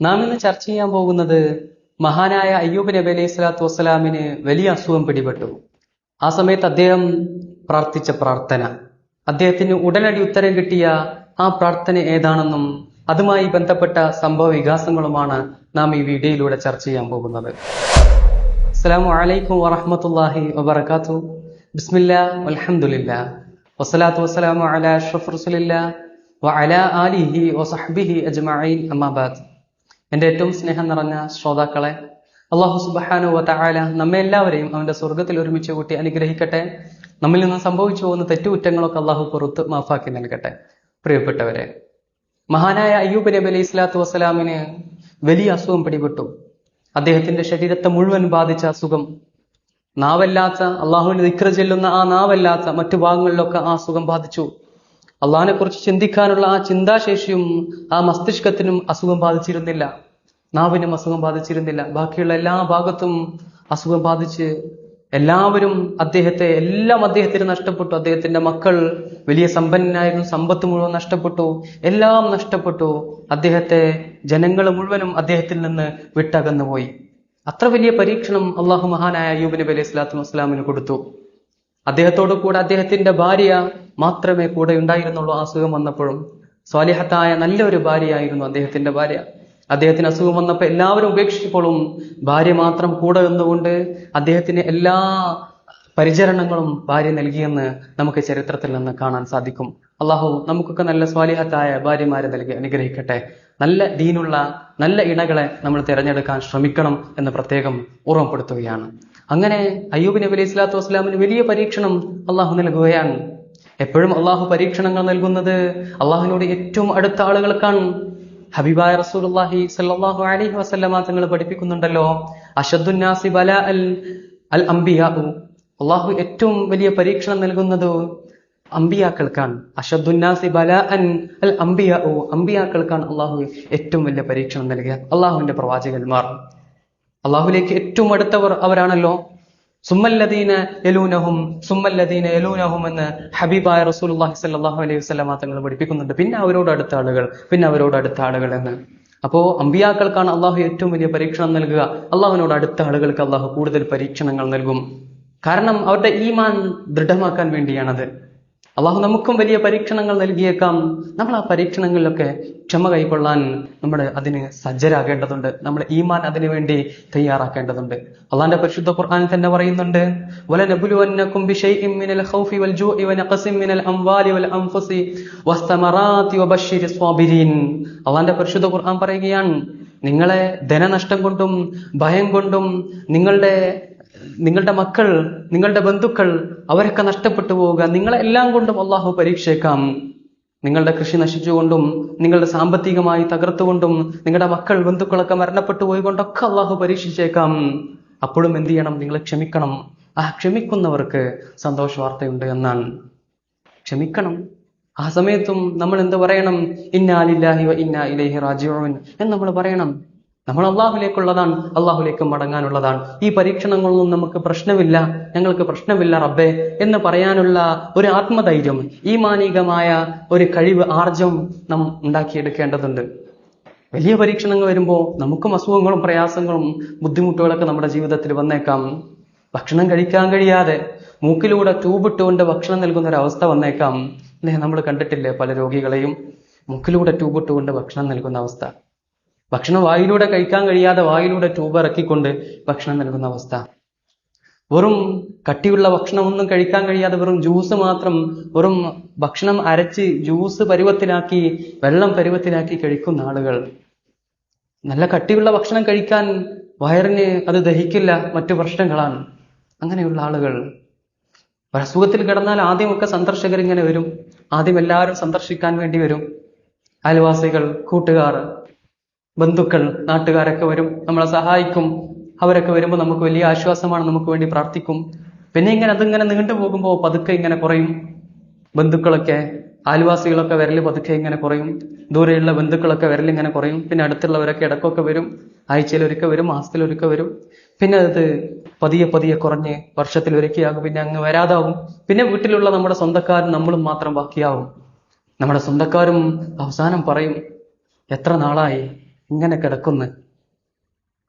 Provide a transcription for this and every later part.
നാം ഇന്ന് ചർച്ച ചെയ്യാൻ പോകുന്നത് മഹാനായ അയ്യൂബ് നബി അലൈഹി സ്വലാത്തു വസ്സലാമിന് വലിയ അസുഖം പിടിപെട്ടു. ആ സമയത്ത് അദ്ദേഹം പ്രാർത്ഥിച്ച പ്രാർത്ഥന. അദ്ദേഹത്തിന് ഉടനടി ഉത്തരം കിട്ടിയ ആ പ്രാർത്ഥന ഏതാണെന്നും അതുമായി ബന്ധപ്പെട്ട സംഭവ വികാസങ്ങളുമാണ് നാം ഈ വീഡിയോയിലൂടെ ചർച്ച ചെയ്യാൻ പോകുന്നത്. അസ്സലാമു അലൈക്കും വറഹമത്തല്ലാഹി വബർക്കാത്തു ബിസ്മില്ല അലഹമുല്ല വസ്സലാത്തു വസ്സലാമു അല അഷ്റഫ് റസുലില്ല ആലിഹി വസഹ്ബിഹി അജ്മഈൻ. അമ്മാ ബഅദ് എന്റെ ഏറ്റവും സ്നേഹം നിറഞ്ഞ ശ്രോതാക്കളെ അള്ളാഹു സുബ്ഹാനഹു വ തആല നമ്മെ എല്ലാവരെയും അവന്റെ സ്വർഗത്തിൽ ഒരുമിച്ച് കൂട്ടി അനുഗ്രഹിക്കട്ടെ. നമ്മിൽ നിന്ന് സംഭവിച്ചു പോകുന്ന തെറ്റുകുറ്റങ്ങളൊക്കെ അള്ളാഹു പുറത്ത് മാഫാക്കി നൽകട്ടെ. പ്രിയപ്പെട്ടവരെ മഹാനായ അയ്യൂബ് നബി അലൈഹി സ്വലാത്തു വസ്സലാമിന് വലിയ അസുഖം പിടിപെട്ടു. അദ്ദേഹത്തിന്റെ ശരീരത്തെ മുഴുവൻ ബാധിച്ച അസുഖം. നാവല്ലാത്ത അള്ളാഹുവിന് ദിക്ര ചെല്ലുന്ന ആ നാവല്ലാത്ത മറ്റു ഭാഗങ്ങളിലൊക്കെ ആ അസുഖം ബാധിച്ചു. അള്ളാഹിനെ കുറിച്ച് ചിന്തിക്കാനുള്ള ആ ചിന്താശേഷിയും ആ മസ്തിഷ്കത്തിനും അസുഖം ബാധിച്ചിരുന്നില്ല. നാവിനും അസുഖം ബാധിച്ചിരുന്നില്ല. ബാക്കിയുള്ള എല്ലാ ഭാഗത്തും അസുഖം ബാധിച്ച് എല്ലാവരും അദ്ദേഹത്തെ എല്ലാം അദ്ദേഹത്തിന് നഷ്ടപ്പെട്ടു. അദ്ദേഹത്തിന്റെ മക്കൾ വലിയ സമ്പന്നനായിരുന്നു. സമ്പത്ത് മുഴുവൻ നഷ്ടപ്പെട്ടു. എല്ലാം നഷ്ടപ്പെട്ടു. അദ്ദേഹത്തെ ജനങ്ങൾ മുഴുവനും അദ്ദേഹത്തിൽ നിന്ന് വിട്ടകന്നു പോയി അത്ര വലിയ പരീക്ഷണം അള്ളാഹു മഹാനായ അയ്യൂബ് നബി അലൈഹി സ്വലാത്തു വസ്സലാമിന് കൊടുത്തു. അദ്ദേഹത്തോട് കൂടെ അദ്ദേഹത്തിന്റെ ഭാര്യ മാത്രമേ കൂടെ ഉണ്ടായിരുന്നുള്ളൂ അസുഖം വന്നപ്പോഴും. സ്വാലിഹത്തായ നല്ലൊരു ഭാര്യയായിരുന്നു അദ്ദേഹത്തിന്റെ ഭാര്യ. അദ്ദേഹത്തിന് അസുഖം വന്നപ്പോൾ എല്ലാവരും ഉപേക്ഷിച്ചപ്പോഴും ഭാര്യ മാത്രം കൂടെ നിന്നുകൊണ്ട് അദ്ദേഹത്തിന് എല്ലാ പരിചരണങ്ങളും ഭാര്യ നൽകിയെന്ന് നമുക്ക് ചരിത്രത്തിൽ നിന്ന് കാണാൻ സാധിക്കും. അള്ളാഹു നമുക്കൊക്കെ നല്ല സ്വാലിഹത്തായ ഭാര്യമാരെ നൽകി അനുഗ്രഹിക്കട്ടെ. നല്ല ദീനുള്ള നല്ല ഇണകളെ നമ്മൾ തിരഞ്ഞെടുക്കാൻ ശ്രമിക്കണം എന്ന് പ്രത്യേകം ഓർമ്മപ്പെടുത്തുകയാണ്. അങ്ങനെ അയ്യൂബ് നബി അലൈഹി സ്വലാത്തു വസ്സലാമിന് വലിയ പരീക്ഷണം അള്ളാഹു നൽകുകയാണ്. എപ്പോഴും അള്ളാഹു പരീക്ഷണങ്ങൾ നൽകുന്നത് അള്ളാഹുവിനോട് ഏറ്റവും അടുത്ത ആളുകൾക്കാണ്. ഹബീബായ റസൂലുള്ളാഹി സല്ലല്ലാഹു അലൈഹി വസല്ലമ തങ്ങൾ പഠിപ്പിക്കുന്നുണ്ടല്ലോ അഷദ്ദുന്നാസി ബല അൽ അൽ അംബിയാഉ. അള്ളാഹു ഏറ്റവും വലിയ പരീക്ഷണം നൽകുന്നത് അമ്പിയാക്കൾക്കാണ് അഷദ്ദുന്നാസി ബല അൻ അൽ അംബിയാഉ. അംബിയാക്കൾക്കാണ് അള്ളാഹു ഏറ്റവും വലിയ പരീക്ഷണം നൽകുക അള്ളാഹുവിന്റെ പ്രവാചകന്മാർ. അള്ളാഹുലേക്ക് ഏറ്റവും അടുത്തവർ അവരാണല്ലോ. സുമ്മല്ലദീന യലൂനഹും സുമ്മല്ലദീന യലൂനഹും എന്ന് ഹബീബായ റസൂലുള്ളാഹി സല്ലാഹു അലൈഹി വസല്ലമ തങ്ങൾ പഠിപ്പിക്കുന്നുണ്ട്. പിന്നെ അവരോട് അടുത്ത ആളുകൾ പിന്നെ അവരോട് അടുത്ത ആളുകൾ എന്ന്. അപ്പോ അമ്പിയാക്കൾക്കാണ് അള്ളാഹു ഏറ്റവും വലിയ പരീക്ഷണം നൽകുക. അള്ളാഹുവിനോട് അടുത്ത ആളുകൾക്ക് അള്ളാഹു കൂടുതൽ പരീക്ഷണങ്ങൾ നൽകും. കാരണം അവരുടെ ഈമാൻ ദൃഢമാക്കാൻ വേണ്ടിയാണത്. അള്ളാഹു നമുക്കും വലിയ പരീക്ഷണങ്ങൾ നൽകിയേക്കാം. നമ്മൾ ആ പരീക്ഷണങ്ങളിലൊക്കെ ക്ഷമ കൈക്കൊള്ളാൻ നമ്മൾ അതിന് സജ്ജരാകേണ്ടതുണ്ട്. നമ്മൾ ഈമാൻ അതിനു വേണ്ടി തയ്യാറാക്കേണ്ടതുണ്ട്. അള്ളാന്റെ പരിശുദ്ധ ഖുർആൻ തന്നെ പറയുന്നുണ്ട് ബിശൈഇൻ മിനൽ ഖൗഫി വൽ അംവാലി വൽ അള്ളാന്റെ പരിശുദ്ധ ഖുർആൻ പറയുകയാണ് നിങ്ങളെ ധനനഷ്ടം കൊണ്ടും ഭയം കൊണ്ടും നിങ്ങളുടെ നിങ്ങളുടെ മക്കൾ നിങ്ങളുടെ ബന്ധുക്കൾ അവരൊക്കെ നഷ്ടപ്പെട്ടു പോവുക. നിങ്ങളെ എല്ലാം കൊണ്ടും അള്ളാഹു പരീക്ഷേക്കാം നിങ്ങളുടെ കൃഷി നശിച്ചുകൊണ്ടും നിങ്ങളുടെ സാമ്പത്തികമായി തകർത്തുകൊണ്ടും നിങ്ങളുടെ മക്കൾ ബന്ധുക്കളൊക്കെ മരണപ്പെട്ടു പോയിക്കൊണ്ടൊക്കെ അള്ളാഹു പരീക്ഷിച്ചേക്കാം. അപ്പോഴും എന്ത് ചെയ്യണം? നിങ്ങളെ ക്ഷമിക്കണം. ആ ക്ഷമിക്കുന്നവർക്ക് സന്തോഷ വാർത്തയുണ്ട് എന്നാണ് ക്ഷമിക്കണം. ആ സമയത്തും നമ്മൾ എന്ത് പറയണം? ഇന്നാലില്ലാഹി ഇന്നാ ഇലൈഹി റാജിഊൻ എന്ന് നമ്മൾ പറയണം. നമ്മൾ അള്ളാഹുലേക്കുള്ളതാണ് അള്ളാഹുലേക്ക് മടങ്ങാനുള്ളതാണ്. ഈ പരീക്ഷണങ്ങളൊന്നും നമുക്ക് പ്രശ്നമില്ല. ഞങ്ങൾക്ക് പ്രശ്നമില്ല റബ്ബെ എന്ന് പറയാനുള്ള ഒരു ആത്മധൈര്യം ഈ മാനികമായ ഒരു കഴിവ് ആർജം നാം ഉണ്ടാക്കിയെടുക്കേണ്ടതുണ്ട്. വലിയ പരീക്ഷണങ്ങൾ വരുമ്പോൾ നമുക്കും അസുഖങ്ങളും പ്രയാസങ്ങളും ബുദ്ധിമുട്ടുകളൊക്കെ നമ്മുടെ ജീവിതത്തിൽ വന്നേക്കാം. ഭക്ഷണം കഴിക്കാൻ കഴിയാതെ മൂക്കിലൂടെ ട്യൂബിട്ടുകൊണ്ട് ഭക്ഷണം നൽകുന്ന ഒരു അവസ്ഥ വന്നേക്കാം നമ്മൾ കണ്ടിട്ടില്ലേ പല രോഗികളെയും? മൂക്കിലൂടെ ട്യൂബിട്ടുകൊണ്ട് ഭക്ഷണം നൽകുന്ന അവസ്ഥ ഭക്ഷണം വായിലൂടെ കഴിക്കാൻ കഴിയാതെ വായിലൂടെ ട്യൂബ് ഇറക്കിക്കൊണ്ട് ഭക്ഷണം നൽകുന്ന അവസ്ഥ. വെറും കട്ടിയുള്ള ഭക്ഷണമൊന്നും കഴിക്കാൻ കഴിയാതെ വെറും ജ്യൂസ് മാത്രം വെറും ഭക്ഷണം അരച്ച് ജ്യൂസ് പരുവത്തിലാക്കി വെള്ളം പരുവത്തിലാക്കി കഴിക്കുന്ന ആളുകൾ. നല്ല കട്ടിയുള്ള ഭക്ഷണം കഴിക്കാൻ വയറിന് അത് ദഹിക്കില്ല മറ്റു പ്രശ്നങ്ങളാണ്. അങ്ങനെയുള്ള ആളുകൾ. അസുഖത്തിൽ കിടന്നാൽ ആദ്യമൊക്കെ സന്ദർശകർ ഇങ്ങനെ വരും. ആദ്യം എല്ലാവരും സന്ദർശിക്കാൻ വേണ്ടി വരും. അയൽവാസികൾ കൂട്ടുകാർ ബന്ധുക്കൾ നാട്ടുകാരൊക്കെ വരും നമ്മളെ സഹായിക്കും. അവരൊക്കെ വരുമ്പോൾ നമുക്ക് വലിയ ആശ്വാസമാണ് നമുക്ക് വേണ്ടി പ്രാർത്ഥിക്കും. പിന്നെ ഇങ്ങനെ അതിങ്ങനെ നീണ്ടു പോകുമ്പോൾ പതുക്കെ ഇങ്ങനെ കുറയും. ബന്ധുക്കളൊക്കെ ആൽവാസികളൊക്കെ വിരൽ പതുക്കെ ഇങ്ങനെ കുറയും. ദൂരെയുള്ള ബന്ധുക്കളൊക്കെ വിരൽ ഇങ്ങനെ കുറയും. പിന്നെ അടുത്തുള്ളവരൊക്കെ ഇടക്കൊക്കെ വരും. ആഴ്ചയിൽ ഒരിക്കൽ വരും മാസത്തിൽ ഒരിക്കൽ വരും. പിന്നെ അത് പതിയെ പതിയെ കുറഞ്ഞ് വർഷത്തിൽ ഒരിക്കലാകും പിന്നെ അങ്ങ് വരാതാവും. പിന്നെ വീട്ടിലുള്ള നമ്മുടെ സ്വന്തക്കാരും നമ്മളും മാത്രം ബാക്കിയാവും. നമ്മുടെ സ്വന്തക്കാരും അവസാനം പറയും എത്ര നാളായി? ഇങ്ങനെ കിടക്കുന്നു.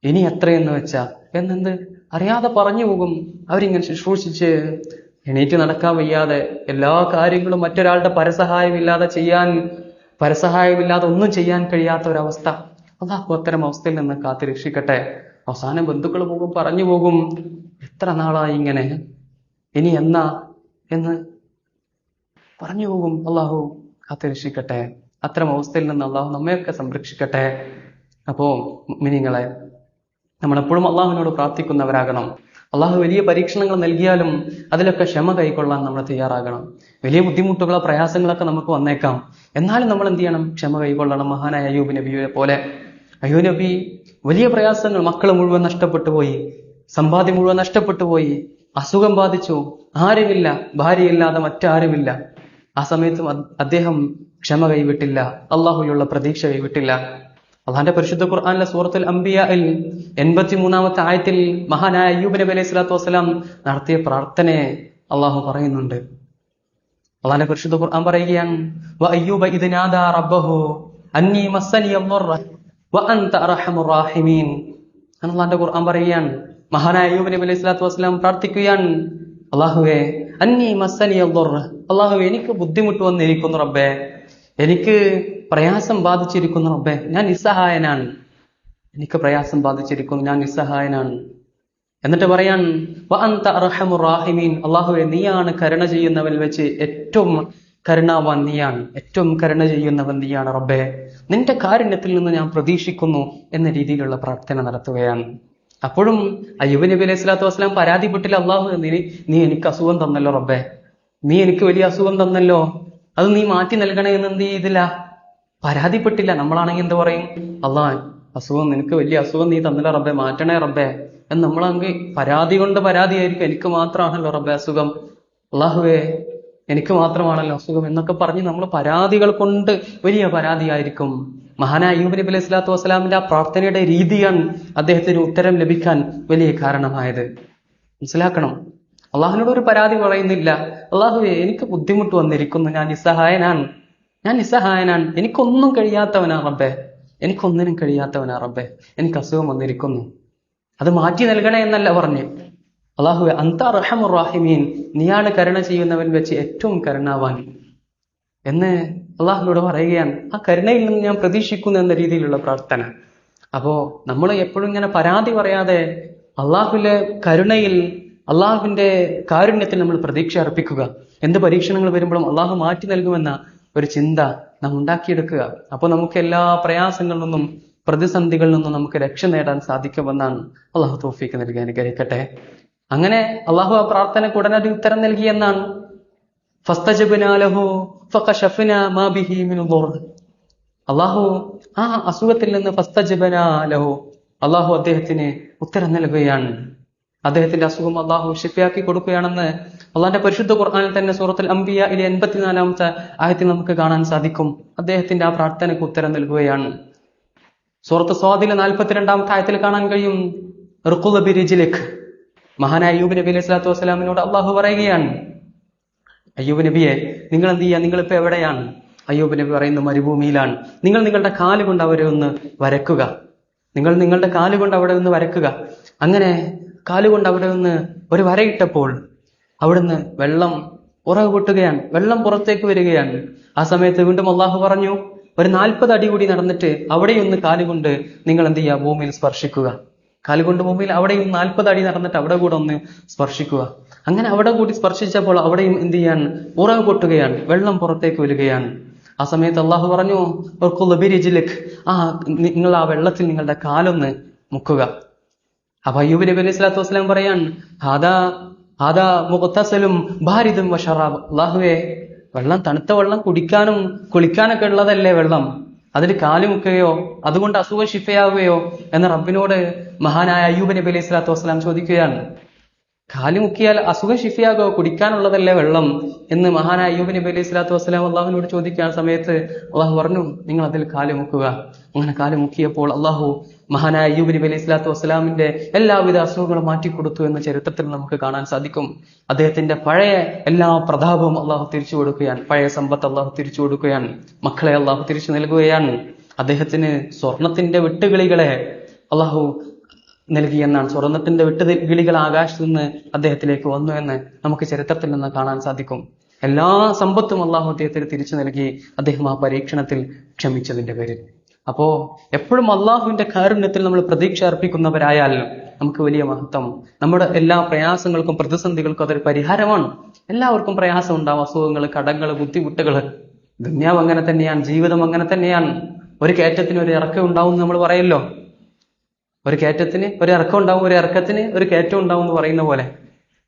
ഇനി എത്രയെന്ന് വെച്ചാ എന്നെന്ത് അറിയാതെ പറഞ്ഞു പോകും. അവരിങ്ങനെ ശുശ്രൂഷിച്ച് എണീറ്റ് നടക്കാൻ വയ്യാതെ എല്ലാ കാര്യങ്ങളും മറ്റൊരാളുടെ പരസഹായമില്ലാതെ ചെയ്യാൻ പരസഹായമില്ലാതെ ഒന്നും ചെയ്യാൻ കഴിയാത്ത ഒരവസ്ഥ അതാഹു അത്തരം അവസ്ഥയിൽ നിന്ന് കാത്തു രക്ഷിക്കട്ടെ. അവസാനം ബന്ധുക്കൾ പോകും പറഞ്ഞു പോകും. എത്ര നാളായി ഇങ്ങനെ? ഇനി എന്നാ എന്ന് പറഞ്ഞു പോകും. അള്ളാഹു കാത്തു രക്ഷിക്കട്ടെ. അത്തരം അവസ്ഥയിൽ നിന്ന് അള്ളാഹു നമ്മയൊക്കെ സംരക്ഷിക്കട്ടെ. അപ്പോ മിനിങ്ങളെ നമ്മളെപ്പോഴും അള്ളാഹുവിനോട് പ്രാർത്ഥിക്കുന്നവരാകണം. അള്ളാഹു വലിയ പരീക്ഷണങ്ങൾ നൽകിയാലും അതിലൊക്കെ ക്ഷമ കൈക്കൊള്ളാൻ നമ്മൾ തയ്യാറാകണം. വലിയ ബുദ്ധിമുട്ടുകളോ പ്രയാസങ്ങളൊക്കെ നമുക്ക് വന്നേക്കാം. എന്നാലും നമ്മൾ എന്ത് ചെയ്യണം? ക്ഷമ കൈക്കൊള്ളണം. മഹാനായ അയ്യൂബ് നബിയെ പോലെ. അയ്യൂബ് നബി വലിയ പ്രയാസങ്ങൾ മക്കൾ മുഴുവൻ നഷ്ടപ്പെട്ടു പോയി. സമ്പാദ്യം മുഴുവൻ നഷ്ടപ്പെട്ടു പോയി. അസുഖം ബാധിച്ചു. ആരുമില്ല. ഭാര്യയില്ലാതെ മറ്റാരുമില്ല. ആ സമയത്തും അദ്ദേഹം ക്ഷമ കൈവിട്ടില്ല. അള്ളാഹുയുള്ള പ്രതീക്ഷ കൈവിട്ടില്ല. അള്ളാന്റെ പരിശുദ്ധ ഖുർആാനിലെ സൂറത്തുൽ അംബിയയിൽ എൺപത്തി മൂന്നാമത്തെ ആയത്തിൽ മഹാനായ അയ്യൂബ് നബി അലൈഹി സ്വലാത്തു വസ്സലാം നടത്തിയ പ്രാർത്ഥനയെ അള്ളാഹു പറയുന്നുണ്ട്. അള്ളാന്റെ പരിശുദ്ധ ഖുർആൻ പറയുകയാണ് "വ അയ്യൂബ ഇദ് നാദാ റബ്ബഹു അന്നീ മസ്സനിയ ദ്ദുർറ വ അൻത അർഹമുർ റാഹിമീൻ. എന്ന് അള്ളാന്റെ ഖുർആൻ പറയുകയാണ് മഹാനായ അയ്യൂബ് നബി അലൈഹി സ്വലാത്തു വസ്സലാം പ്രാർത്ഥിക്കുകയാണ് അള്ളാഹുവേ അന്നീ മസ്സനി അള്ളാഹു എനിക്ക് ബുദ്ധിമുട്ട് വന്നിരിക്കുന്നു റബ്ബേ. എനിക്ക് പ്രയാസം ബാധിച്ചിരിക്കുന്നു. റബ്ബേ ഞാൻ നിസ്സഹായനാണ്. എനിക്ക് പ്രയാസം ബാധിച്ചിരിക്കുന്നു. ഞാൻ നിസ്സഹായനാണ്. എന്നിട്ട് പറയാൻ "വ അൻത അർഹമുർ റാഹിമീൻ. അള്ളാഹുവെ നീയാണ് കരുണ ചെയ്യുന്നവൻ വെച്ച് ഏറ്റവും കരുണാവാൻ നീയാണ്. ഏറ്റവും കരുണ ചെയ്യുന്നവൻ നീയാണ് റബ്ബെ. നിന്റെ കാരുണ്യത്തിൽ നിന്ന് ഞാൻ പ്രതീക്ഷിക്കുന്നു എന്ന രീതിയിലുള്ള പ്രാർത്ഥന നടത്തുകയാണ്. അപ്പോഴും അയ്യൂബ് നബി അലൈഹി സ്വലാത്തു വസ്സലാം പരാതിപ്പെട്ടില്ല അള്ളാഹു നീ നീ എനിക്ക് അസുഖം തന്നല്ലോ റബ്ബെ. നീ എനിക്ക് വലിയ അസുഖം തന്നല്ലോ. അത് നീ മാറ്റി നൽകണേ എന്ന് എന്ത് ചെയ്തില്ല? പരാതിപ്പെട്ടില്ല. നമ്മളാണെങ്കിൽ എന്ത് പറയും? അള്ളാ അസുഖം നിനക്ക് വലിയ അസുഖം നീ തന്നില്ല റബ്ബെ മാറ്റണേ റബ്ബെ. എന്ന് നമ്മളാണെങ്കിൽ പരാതി കൊണ്ട് പരാതിയായിരിക്കും. എനിക്ക് മാത്രമാണല്ലോ റബ്ബെ അസുഖം. അള്ളാഹുവേ എനിക്ക് മാത്രമാണല്ലോ അസുഖം. എന്നൊക്കെ പറഞ്ഞ് നമ്മൾ പരാതികൾ കൊണ്ട് വലിയ പരാതിയായിരിക്കും. മഹാനായ അയ്യൂബ് നബി അലൈഹി സ്വലാത്തു വസ്സലാമിന്റെ ആ പ്രാർത്ഥനയുടെ രീതിയാണ് അദ്ദേഹത്തിന് ഉത്തരം ലഭിക്കാൻ വലിയ കാരണമായത്. മനസ്സിലാക്കണം? അള്ളാഹുവിനോട് ഒരു പരാതി പറയുന്നില്ല. അള്ളാഹുവെ എനിക്ക് ബുദ്ധിമുട്ട് വന്നിരിക്കുന്നു. ഞാൻ നിസ്സഹായനാണ്. ഞാൻ നിസ്സഹായനാണ്. എനിക്കൊന്നും കഴിയാത്തവനാ റബ്ബെ. എനിക്കൊന്നിനും കഴിയാത്തവനാ റബ്ബെ. എനിക്ക് അസുഖം വന്നിരിക്കുന്നു. അത് മാറ്റി നൽകണേ എന്നല്ല പറഞ്ഞു. അള്ളാഹുവെ അന്ത റഹമുർ റാഹിമീൻ. നീയാണ് കരുണ ചെയ്യുന്നവൻ വെച്ച് ഏറ്റവും കരുണാവാൻ. എന്ന് അള്ളാഹുവിനോട് പറയുകയാണ്. ആ കരുണയിൽ നിന്ന് ഞാൻ പ്രതീക്ഷിക്കുന്നു എന്ന രീതിയിലുള്ള പ്രാർത്ഥന. അപ്പോ നമ്മൾ എപ്പോഴും ഇങ്ങനെ പരാതി പറയാതെ അള്ളാഹുവിലെ കരുണയിൽ അള്ളാഹുവിന്റെ കാരുണ്യത്തിൽ നമ്മൾ പ്രതീക്ഷ അർപ്പിക്കുക. എന്ത് പരീക്ഷണങ്ങൾ വരുമ്പോഴും അള്ളാഹു മാറ്റി നൽകുമെന്ന ഒരു ചിന്ത നാം ഉണ്ടാക്കിയെടുക്കുക. അപ്പോൾ നമുക്ക് എല്ലാ പ്രയാസങ്ങളിൽ നിന്നും പ്രതിസന്ധികളിൽ നിന്നും നമുക്ക് രക്ഷ നേടാൻ സാധിക്കുമെന്നാണ് അള്ളാഹു തോഫിക്ക് നൽകി അനുഗ്രഹിക്കട്ടെ. അങ്ങനെ അള്ളാഹു ആ പ്രാർത്ഥനയ്ക്ക് ഒരു ഉത്തരം നൽകി എന്നാണ്. അള്ളാഹു ആ അസുഖത്തിൽ നിന്ന് ഫസ്തജബ്നാ ലഹു അള്ളാഹു അദ്ദേഹത്തിന് ഉത്തരം നൽകുകയാണ്. അദ്ദേഹത്തിന്റെ അസുഖം അള്ളാഹു ഷിഫയാക്കി കൊടുക്കുകയാണെന്ന് അള്ളാഹിന്റെ പരിശുദ്ധ ഖുർആനിൽ തന്നെ സൂറത്തുൽ ഇലെ എൺപത്തിനാലാമത്തെ ആയത്തിൽ നമുക്ക് കാണാൻ സാധിക്കും. അദ്ദേഹത്തിന്റെ ആ പ്രാർത്ഥനയ്ക്ക് ഉത്തരം നൽകുകയാണ്. സൂറത്ത് സ്വാദിലെ നാൽപ്പത്തിരണ്ടാമത്തെ ആയത്തിൽ കാണാൻ കഴിയും. ബിരിജിലിക്. മഹാനായ അയ്യൂബ് നബി അലൈഹി സ്വലാത്തു വസ്സലാമിനോട് അള്ളാഹു പറയുകയാണ് അയ്യൂബ് നബിയെ നിങ്ങൾ എന്ത് ചെയ്യുക നിങ്ങൾ ഇപ്പൊ എവിടെയാണ്? അയ്യൂബ് നബി പറയുന്ന മരുഭൂമിയിലാണ്. നിങ്ങൾ നിങ്ങളുടെ കാൽ കൊണ്ട് അവരെ ഒന്ന് വരക്കുക നിങ്ങൾ നിങ്ങളുടെ കാൽ കൊണ്ട് അവിടെ ഒന്ന് വരക്കുക അങ്ങനെ കാലുകൊണ്ട് അവിടെ നിന്ന് ഒരു വരയിട്ടപ്പോൾ അവിടുന്ന് വെള്ളം ഉറവ് പൊട്ടുകയാണ്. വെള്ളം പുറത്തേക്ക് വരികയാണ്. ആ സമയത്ത് വീണ്ടും അള്ളാഹു പറഞ്ഞു ഒരു നാൽപ്പത് അടി കൂടി നടന്നിട്ട് അവിടെയൊന്ന് കാലുകൊണ്ട് നിങ്ങൾ എന്ത് ചെയ്യുക? ഭൂമിയിൽ സ്പർശിക്കുക. കാലുകൊണ്ട് ഭൂമിയിൽ അവിടെയും നാൽപ്പത് അടി നടന്നിട്ട് അവിടെ കൂടെ ഒന്ന് സ്പർശിക്കുക. അങ്ങനെ അവിടെ കൂടി സ്പർശിച്ചപ്പോൾ അവിടെയും എന്ത് ചെയ്യാൻ ഉറവ് പൊട്ടുകയാണ്. വെള്ളം പുറത്തേക്ക് വരികയാണ്. ആ സമയത്ത് അള്ളാഹു പറഞ്ഞു "ഉർക്കുൾ ബിരിജിലിക്." ആ നിങ്ങൾ ആ വെള്ളത്തിൽ നിങ്ങളുടെ കാലൊന്ന് മുക്കുക. അപ്പൊ അയ്യൂബ് നബി അലൈഹി സ്വലാത്തു വസ്സലാം പറയാൻ ഹാദാ ഹാദാ മുഖത്തസലും ഭാരിതും വഷറാബ് അള്ളാഹുവേ വെള്ളം തണുത്ത വെള്ളം കുടിക്കാനും കുളിക്കാനൊക്കെ ഉള്ളതല്ലേ വെള്ളം? അതിൽ കാലുമുക്കുകയോ അതുകൊണ്ട് അസുഖ ശിഫയാവുകയോ? എന്ന റബ്ബിനോട് മഹാനായ അയ്യൂബ് നബി അലൈഹി സ്വലാത്തു വസ്സലാം ചോദിക്കുകയാണ്. കാൽ മുക്കിയാൽ അസുഖം ശിഫയാകോ കുടിക്കാനുള്ളതല്ലേ വെള്ളം എന്ന് മഹാനായ അയ്യൂബ് നബി അലൈഹി സ്വലാത്തു വസ്സലാം അള്ളാഹുവിനോട് ചോദിക്കാൻ സമയത്ത് അള്ളാഹു പറഞ്ഞു നിങ്ങൾ അതിൽ കാലി മുക്കുക. അങ്ങനെ കാലി മുക്കിയപ്പോൾ അള്ളാഹു മഹാനായ അയ്യൂബ് നബി അലൈഹി സ്വലാത്തു വസ്സലാമിന്റെ എല്ലാവിധ അസുഖങ്ങളും മാറ്റിക്കൊടുത്തു എന്ന ചരിത്രത്തിൽ നമുക്ക് കാണാൻ സാധിക്കും. അദ്ദേഹത്തിന്റെ പഴയ എല്ലാ പ്രതാപവും അള്ളാഹു തിരിച്ചു കൊടുക്കുകയാണ്. പഴയ സമ്പത്ത് അള്ളാഹു തിരിച്ചു കൊടുക്കുകയാണ്. മക്കളെ അള്ളാഹു തിരിച്ചു നൽകുകയാണ്. അദ്ദേഹത്തിന് സ്വർണത്തിന്റെ വിട്ടുകിളികളെ അള്ളാഹു നൽകിയെന്നാണ്. സ്വർണത്തിന്റെ വിട്ടുകിളികൾ ആകാശത്തു നിന്ന് അദ്ദേഹത്തിലേക്ക് വന്നു എന്ന് നമുക്ക് ചരിത്രത്തിൽ നിന്ന് കാണാൻ സാധിക്കും. എല്ലാ സമ്പത്തും അള്ളാഹു അദ്ദേഹത്തിന് തിരിച്ചു നൽകി അദ്ദേഹം ആ പരീക്ഷണത്തിൽ ക്ഷമിച്ചതിന്റെ പേരിൽ. അപ്പോ എപ്പോഴും അള്ളാഹുവിന്റെ കാരുണ്യത്തിൽ നമ്മൾ പ്രതീക്ഷ അർപ്പിക്കുന്നവരായാൽ നമുക്ക് വലിയ മഹത്വം. നമ്മുടെ എല്ലാ പ്രയാസങ്ങൾക്കും പ്രതിസന്ധികൾക്കും അതൊരു പരിഹാരമാണ്. എല്ലാവർക്കും പ്രയാസം ഉണ്ടാവും. അസുഖങ്ങൾ കടങ്ങൾ ബുദ്ധിമുട്ടുകൾ. ദുന്യാവ് അങ്ങനെ തന്നെയാണ്. ജീവിതം അങ്ങനെ തന്നെയാണ്. ഒരു കയറ്റത്തിന് ഒരു ഇറക്കം ഉണ്ടാവും എന്ന് നമ്മൾ പറയല്ലോ. ഒരു കയറ്റത്തിന് ഒരു ഇറക്കം ഉണ്ടാവും ഒരു ഇറക്കത്തിന് ഒരു കയറ്റം ഉണ്ടാവും എന്ന് പറയുന്ന പോലെ.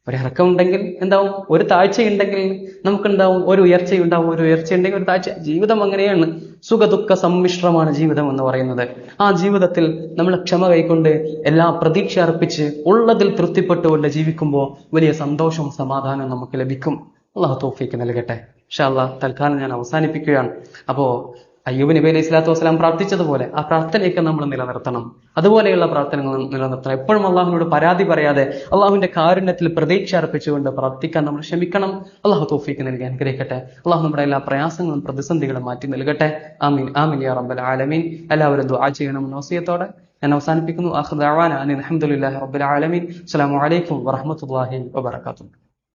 ഒരു ഇറക്കം ഉണ്ടെങ്കിൽ എന്താവും? ഒരു താഴ്ച ഉണ്ടെങ്കിൽ നമുക്കുണ്ടാവും ഒരു ഉയർച്ച ഉണ്ടാവും. ഒരു ഉയർച്ച ഉണ്ടെങ്കിൽ ഒരു താഴ്ച. ജീവിതം അങ്ങനെയാണ്. സുഖദുഃഖ സമ്മിശ്രമാണ് ജീവിതം എന്ന് പറയുന്നത്. ആ ജീവിതത്തിൽ നമ്മൾ ക്ഷമ കൈക്കൊണ്ട് എല്ലാ പ്രതീക്ഷ അർപ്പിച്ച് ഉള്ളതിൽ തൃപ്തിപ്പെട്ടുകൊണ്ട് ജീവിക്കുമ്പോൾ വലിയ സന്തോഷവും സമാധാനവും നമുക്ക് ലഭിക്കും. അള്ളാഹു തോഫിക്ക് നൽകട്ടെ. പക്ഷെ അള്ളാഹ് തൽക്കാലം ഞാൻ അവസാനിപ്പിക്കുകയാണ്. അപ്പോ അയ്യൂബ് നബി അലൈഹി സ്വലാത്തു വസ്സലാം പ്രാർത്ഥിച്ചതുപോലെ ആ പ്രാർത്ഥനയൊക്കെ നമ്മൾ നിലനിർത്തണം. അതുപോലെയുള്ള പ്രാർത്ഥനകൾ നിലനിർത്തണം. എപ്പോഴും അള്ളാഹുവിനോട് പരാതി പറയാതെ അള്ളാഹുവിന്റെ കാരുണ്യത്തിൽ പ്രതീക്ഷ അർപ്പിച്ചുകൊണ്ട് പ്രാർത്ഥിക്കാൻ നമ്മൾ ക്ഷമിക്കണം. അള്ളാഹു തോഫിക്ക് നൽകി അനുഗ്രഹിക്കട്ടെ. അള്ളാഹു നമ്മുടെ എല്ലാ പ്രയാസങ്ങളും പ്രതിസന്ധികളും മാറ്റി നൽകട്ടെ. ആമീൻ. ആമിൻ യാ റബ്ബൽ ആലമീൻ. എല്ലാവരും ദുആ ചെയ്യണം നോസിയത്തോടെ. ഞാൻ അവസാനിപ്പിക്കുന്നു. അഹ്ദാവാന അഹമ്മദുല്ലാഹി റബ്ബുൽ ആലമീൻ. അസ്സലാമു അലൈക്കും വറഹ്മത്തുള്ളാഹി വബറകാതുഹു.